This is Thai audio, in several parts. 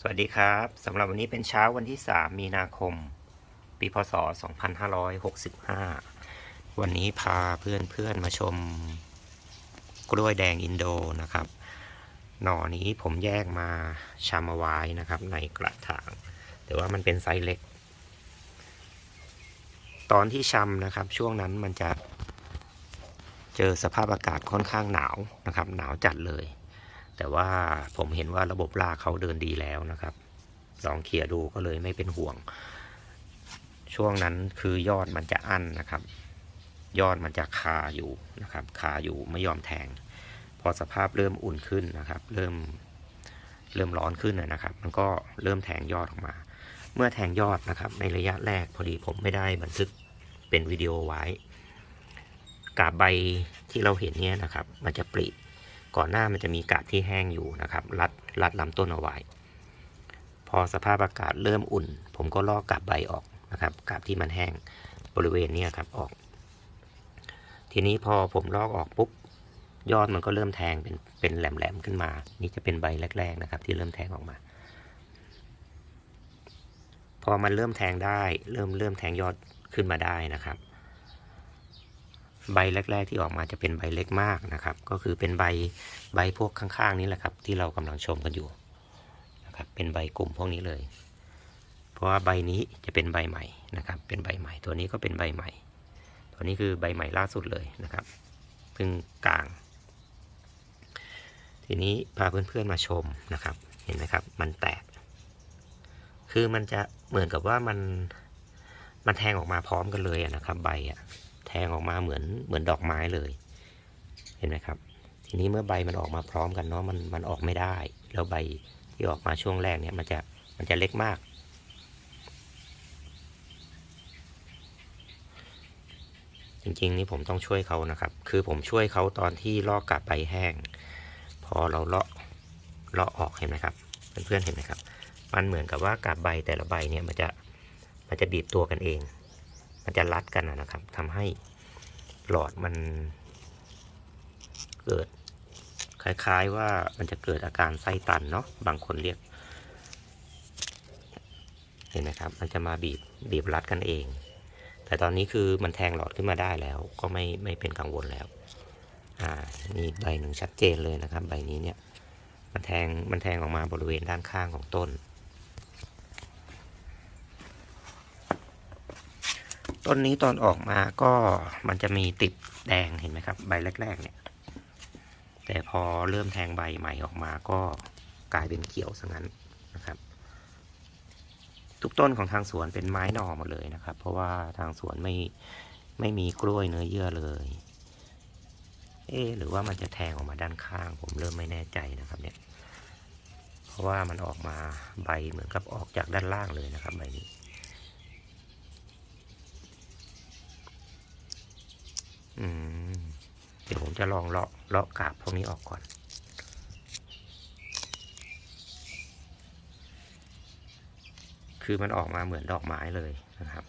สวัสดีครับสำหรับวันนี้เป็นเช้าวันที่ 3 มีนาคม ปีพศ 2565 วันนี้พาเพื่อนๆมาชม กล้วยแดงอินโดนะครับ หน่อนี้ผมแยกมาชำเอาไว้นะครับ ในกระถาง แต่ว่ามันเป็นไซส์เล็ก ตอนที่ชำนะครับ ช่วงนั้นมันจะเจอสภาพอากาศค่อนข้างหนาวนะครับ หนาวจัดเลย แต่ว่าผมเห็นว่าระบบรากเขาเดินดีแล้วนะครับ ลองเคลียดูก็เลยไม่เป็นห่วง ช่วงนั้นคือยอดมันจะอั้นนะครับ ยอดมันจะคาอยู่นะครับ คาอยู่ไม่ยอมแทง พอสภาพเริ่มอุ่นขึ้นนะครับ เริ่มเริ่มร้อนขึ้นนะนะครับ มันก็เริ่มแทงยอดออกมา เมื่อแทงยอดนะครับ ในระยะแรกพอดีผมไม่ได้บันทึกเป็นวิดีโอไว้กาบใบที่เราเห็นเนี่ยนะครับ มันจะปริ ก่อนหน้ามันจะมีกาบที่แห้งอยู่นะครับ รัดรัดลำต้นเอาไว้ พอสภาพอากาศเริ่มอุ่น ผมก็ลอกกาบใบออกนะครับกาบที่มันแห้งบริเวณนี้ครับออก ทีนี้พอผมลอกออกปุ๊บยอดมันก็เริ่มแทงเป็นเป็นแหลมๆขึ้นมา นี่จะเป็นใบแรก ๆนะครับ ที่เริ่มแทงออกมา พอมันเริ่มแทงได้ เริ่มเริ่มแทงยอดขึ้นมาได้นะครับ ใบแรก ๆ ที่ออกมาจะเป็นใบเล็กมากนะครับ ก็คือเป็นใบใบพวกข้างๆนี้แหละครับ ที่เรากำลังชมกันอยู่นะครับ เป็นใบกลุ่มพวกนี้เลย เพราะว่าใบนี้จะเป็นใบใหม่นะครับ เป็นใบใหม่ตัวนี้ก็เป็นใบใหม่ ตัวนี้คือใบใหม่ล่าสุดเลยนะครับเพิ่งกลาง ทีนี้พาเพื่อนๆมาชมนะครับ เห็นไหมครับ มันแตก คือมันจะเหมือนกับว่ามันมันแทงออกมาพร้อมกันเลยนะครับ ใบอะแท งออกมาเหมือนเหมือนดอกไม้เลย เห็นไหมครับ ทีนี้เมื่อใบมันออกมาพร้อมกันเนาะมันมันออกไม่ได้ แล้วใบที่ออกมาช่วงแรกเนี่ยมันจะมันจะเล็กมาก จริงๆนี่ผมต้องช่วยเขานะครับ คือผมช่วยเขาตอนที่ลอกกาบใบแห้ง พอเราเลาะเลาะออกเห็นไหมครับเพื่อนๆเห็นไหมครับ มันเหมือนกับว่ากาบใบแต่ละใบเนี่ยมันจะมันจะบีบตัวกันเอง มันจะรัดกันนะนะครับทำให้หลอดมัน เกิด คล้ายๆว่ามันจะเกิดอาการไส้ตันเนาะบางคนเรียก เห็นไหมครับ มันจะมาบีบบีบรัดกันเอง แต่ตอนนี้คือมันแทงหลอดขึ้นมาได้แล้ว ก็ไม่ไม่เป็นกังวลแล้ว อ่านี่ใบหนึ่งชัดเจนเลยนะครับ ใบนี้เนี่ย มันแทงมันแทงออกมาบริเวณด้านข้างของต้น ต้นนี้ตอนออกมาก็มันจะมีติดแดงเห็นไหมครับ ใบแรก ๆ เนี่ย แต่พอเริ่มแทงใบใหม่ออกมาก็กลายเป็นเขียวซะงั้นนะครับ ทุกต้นของทางสวนเป็นไม้หน่อหมดเลยนะครับ เพราะว่าทางสวนไม่ไม่มีกล้วยเนื้อเยื่อเลย เอ๊หรือว่ามันจะแทงออกมาด้านข้าง ผมเริ่มไม่แน่ใจนะครับ เนี่ย เพราะว่ามันออกมาใบเหมือนกับออกจากด้านล่างเลยนะครับใบนี้ อืม เดี๋ยวผมจะลองเลาะเลาะกาบพวกนี้ออกก่อน คือมันออกมาเหมือนดอกไม้เลยนะครับ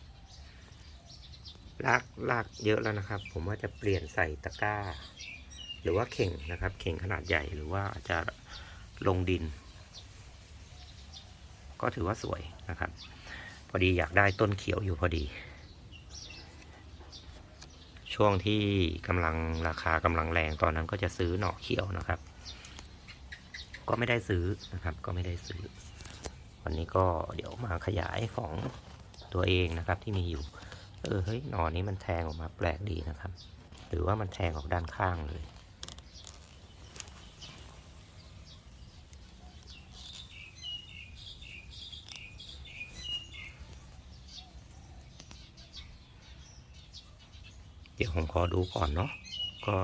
ลากลากเยอะแล้วนะครับ ผมว่าจะเปลี่ยนใส่ตะกร้า หรือว่าเข่งนะครับ เข่งขนาดใหญ่หรือว่าอาจจะลงดิน ก็ถือว่าสวยนะครับ พอดีอยากได้ต้นเขียวอยู่พอดี ช่วงที่กำลังราคากำลังแรงตอนนั้นก็จะซื้อหน่อเขียวนะครับ ก็ไม่ได้ซื้อนะครับ ก็ไม่ได้ซื้อ วันนี้ก็เดี๋ยวมาขยายของตัวเองนะครับ ที่มีอยู่ เออเฮ้ยหน่อนี้มันแทงออกมาแปลกดีนะครับ หรือว่ามันแทงออกด้านข้างเลย เดี๋ยวผมขอดูก่อนเนาะก็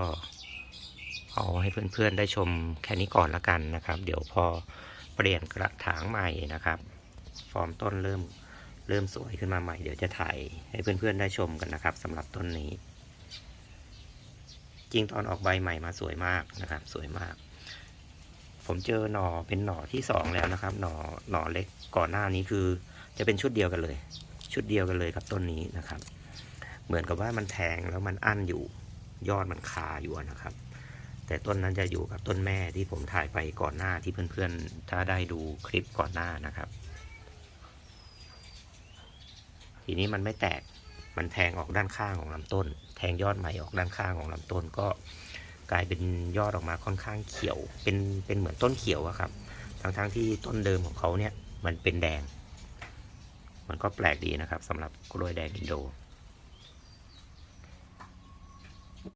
เอาให้เพื่อนๆได้ชมแค่นี้ก่อนละกันนะครับ เดี๋ยวพอเปลี่ยนกระถางใหม่นะครับ ฟอร์มต้นเริ่มเริ่มสวยขึ้นมาใหม่เดี๋ยวจะถ่ายให้เพื่อนๆได้ชมกันนะครับสำหรับต้นนี้ จริงตอนออกใบใหม่มาสวยมากนะครับ สวยมาก ผมเจอหน่อเป็นหน่อที่สองแล้วนะครับ หน่อหน่อเล็กก่อนหน้านี้คือ จะเป็นชุดเดียวกันเลย ชุดเดียวกันเลยครับต้นนี้นะครับ เหมือนกับว่ามันแทงแล้วมันอั้นอยู่ ยอดมันคาอยู่นะครับ แต่ต้นนั้นจะอยู่กับต้นแม่ที่ผมถ่ายไปก่อนหน้าที่เพื่อนๆ ถ้าได้ดูคลิปก่อนหน้านะครับ ทีนี้มันไม่แตก มันแทงออกด้านข้างของลำต้น แทงยอดใหม่ออกด้านข้างของลำต้นก็กลายเป็นยอดออกมาค่อนข้างเขียว เป็นเป็นเหมือนต้นเขียวอะครับ ทั้งๆที่ต้นเดิมของเขาเนี่ยมันเป็นแดง มันก็แปลกดีนะครับสำหรับกล้วยแดงอินโด